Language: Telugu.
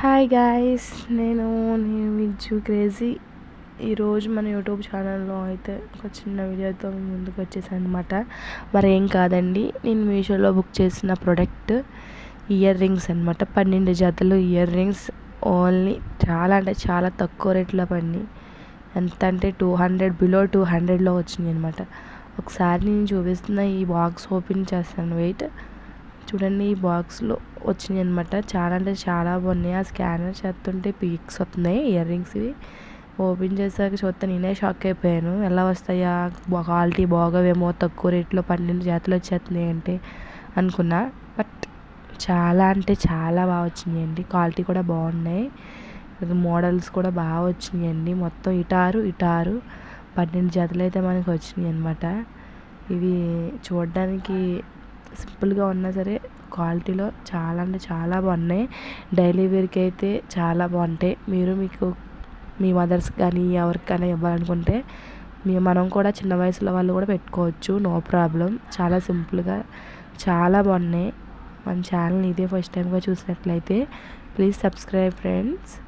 హాయ్ గాయస్ నేను నేను విజ్జు క్రేజీ ఈరోజు మన యూట్యూబ్ ఛానల్లో అయితే ఒక చిన్న వీడియోతో ముందుకు వచ్చేసాను అనమాట మరి ఏం కాదండి నేను మీషోలో బుక్ చేసిన ప్రోడక్ట్ ఇయర్ రింగ్స్ అనమాట పన్నెండు జతలు ఇయర్ రింగ్స్ ఓన్లీ చాలా అంటే చాలా తక్కువ రేట్లో పడినాయి. ఎంత అంటే టూ హండ్రెడ్ బిలో టూ హండ్రెడ్లో వచ్చినాయి అనమాట ఒకసారి నేను చూపిస్తున్న ఈ బాక్స్ ఓపెన్ చేస్తాను. వెయిట్ చూడండి ఈ బాక్స్లో వచ్చినాయి అనమాట చాలా అంటే చాలా బాగున్నాయి. ఆ స్కానర్ చేస్తుంటే పీక్స్ వస్తున్నాయి ఇయర్ రింగ్స్ ఇవి. ఓపెన్ చేసాక చూస్తే నేనే షాక్ అయిపోయాను. ఎలా వస్తాయా? క్వాలిటీ బాగోవేమో తక్కువ రేట్లో పన్నెండు జాతులు వచ్చేస్తున్నాయి అంటే అనుకున్నా. బట్ చాలా అంటే చాలా బాగా వచ్చినాయండి. క్వాలిటీ కూడా బాగున్నాయి. మోడల్స్ కూడా బాగా వచ్చినాయండి. మొత్తం ఇటారు ఇటారు. పన్నెండు జతలు అయితే మనకు వచ్చినాయి అనమాట ఇవి చూడడానికి సింపుల్గా ఉన్నా సరే క్వాలిటీలో చాలా అంటే చాలా బాగున్నాయి. డైలీ వేర్కి అయితే చాలా బాగుంటాయి. మీరు మీకు మీ మదర్స్ కానీ ఎవరికైనా ఇవ్వాలనుకుంటే మీ మనం కూడా చిన్న వయసులో వాళ్ళు కూడా పెట్టుకోవచ్చు. No problem. చాలా సింపుల్గా చాలా బాగున్నాయి. మన ఛానల్ ఇదే ఫస్ట్ టైంగా చూసినట్లయితే ప్లీజ్ సబ్స్క్రైబ్ ఫ్రెండ్స్.